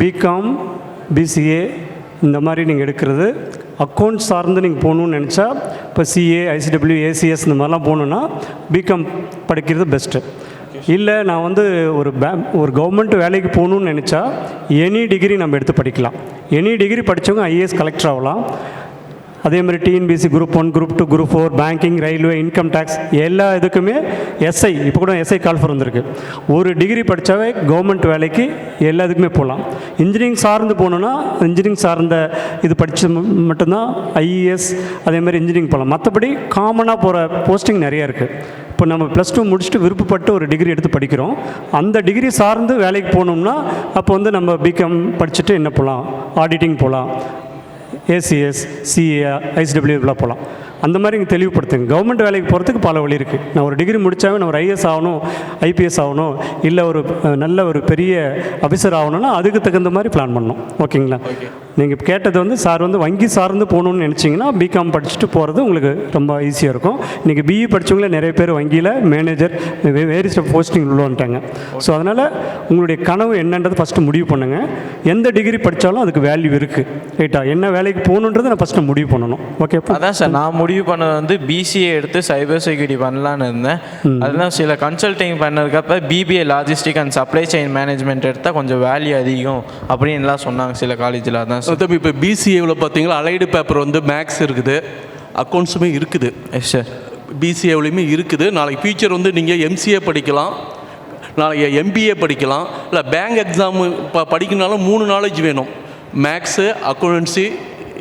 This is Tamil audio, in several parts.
பிகாம் பிசிஏ இந்த மாதிரி நீங்கள் எடுக்கிறது. அக்கௌண்ட் சார்ந்து நீங்கள் போகணுன்னு நினச்சா இப்போ சிஏ ஐசிடபிள்யூ ஏசிஎஸ் இந்த மாதிரிலாம் போகணுன்னா பிகாம் படிக்கிறது பெஸ்ட்டு இல்லை நான் வந்து ஒரு பே ஒரு கவர்மெண்ட் வேலைக்கு போகணுன்னு நினச்சா எனி டிகிரி நம்ம எடுத்து படிக்கலாம். எனி டிகிரி படித்தவங்க ஐஏஎஸ் கலெக்டர் ஆகலாம். அதே மாதிரி TNPSC group one group two group four banking railway income tax எல்லா இதுக்குமே எஸ்ஐ இப்போ கூட எஸ்ஐ கால்ஃபர் வந்திருக்கு. ஒரு டிகிரி படித்தாவே கவர்மெண்ட் வேலைக்கு எல்லா இதுக்குமே போகலாம். இன்ஜினியரிங் சார்ந்து போகணுன்னா இன்ஜினியரிங் சார்ந்த இது படித்து மட்டும்தான் ஐஏஎஸ் அதே மாதிரி இன்ஜினியரிங் போகலாம். மற்றபடி காமனாக போகிற போஸ்டிங் நிறையா இருக்குது இப்போ நம்ம ப்ளஸ் டூ முடிச்சுட்டு விருப்பப்பட்டு ஒரு டிகிரி எடுத்து படிக்கிறோம். அந்த டிகிரி சார்ந்து வேலைக்கு போகணும்னா அப்போ வந்து நம்ம பிகாம் படிச்சுட்டு என்ன போகலாம்? ஆடிட்டிங் போகலாம். ஏசிஎஸ் சிஏ ஐசிடபிள்யூ இப்படிலாம் போகலாம் அந்த மாதிரி இங்கே தெளிவுபடுத்துங்க. கவர்மெண்ட் வேலைக்கு போகிறதுக்கு பல வழி இருக்குது நான் ஒரு டிகிரி முடித்தாவே நான் ஒரு ஐஎஸ் ஆகணும் ஐபிஎஸ் ஆகணும் இல்லை ஒரு நல்ல ஒரு பெரிய ஆஃபீஸர் ஆகணும்னா அதுக்கு தகுந்த மாதிரி பிளான் பண்ணணும். ஓகேங்களா? நீங்கள் கேட்டது வந்து சார் வந்து வங்கி சார்ந்து போகணுன்னு நினச்சிங்கன்னா பிகாம் படிச்சுட்டு போகிறது உங்களுக்கு ரொம்ப ஈஸியாக இருக்கும். இன்றைக்கி பிஇ படித்தவங்களே நிறைய பேர் வங்கியில் மேனேஜர் வேறு ஸ்டெப் போஸ்டிங் உள்ள வந்துட்டாங்க ஸோ அதனால் உங்களுடைய கனவு என்னன்றது ஃபஸ்ட்டு முடிவு பண்ணுங்கள் எந்த டிகிரி படித்தாலும் அதுக்கு வேல்யூ இருக்குது ரைட்டா என்ன வேலைக்கு போகணுன்றதை நான் ஃபஸ்ட்டு முடிவு பண்ணணும். ஓகேப்பா? அதான் சார் நான் முடிவு பண்ணது வந்து பிசிஏ எடுத்து சைபர் செக்யூரிட்டி பண்ணலான்னு இருந்தேன். அதுதான் சில consulting பண்ணதுக்கப்ப BBA logistic and supply chain management எடுத்தால் கொஞ்சம் வேல்யூ அதிகம் அப்படின்லாம் சொன்னாங்க சில காலேஜில் அதான் சார் தம்பி இப்போ பிசிஏவில் பார்த்தீங்களா அலைடு பேப்பர் வந்து மேக்ஸ் இருக்குது அக்கௌண்ட்ஸுமே இருக்குது. எஸ் சார் பிசிஏவிலையுமே இருக்குது. நாளைக்கு ஃபியூச்சர் வந்து நீங்கள் எம்சிஏ படிக்கலாம் நாளைக்கு எம்பிஏ படிக்கலாம் இல்லை பேங்க் எக்ஸாம் ப படிக்கணுனாலும் மூணு நாலேஜ் வேணும். மேக்ஸு அக்கௌண்டன்சி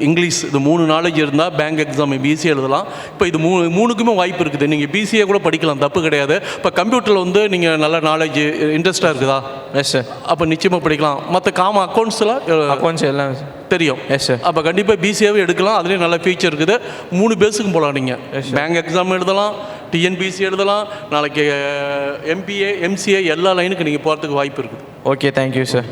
இங்கிலீஷ் இது மூணு நாலேஜ் இருந்தால் பேங்க் எக்ஸாம் பிசிஏ எழுதலாம். இப்போ இது மூணு மூணுக்குமே வாய்ப்பு இருக்குது. நீங்கள் பிசிஏ கூட படிக்கலாம் தப்பு கிடையாது. இப்போ கம்ப்யூட்டரில் வந்து நீங்கள் நல்ல நாலேஜ் இன்ட்ரெஸ்ட்டாக இருக்குதா? எஸ் சார் அப்போ நிச்சயமாக படிக்கலாம். மற்ற காம அக்கௌண்ட்ஸில் அக்கௌண்ட்ஸ் எல்லாம் தெரியும். எஸ் சார் அப்போ கண்டிப்பாக பிசிஏவே எடுக்கலாம். அதுலேயும் நல்ல ஃபீச்சர் இருக்குது. மூணு பேஸுக்கும் போகலாம் நீங்கள் பேங்க் எக்ஸாம் எழுதலாம் டிஎன்பிசி எழுதலாம் நாளைக்கு எம்பிஏ எம்சிஏ எல்லா லைனுக்கு நீங்கள் போகிறதுக்கு வாய்ப்பு இருக்குது. Okay thank you sir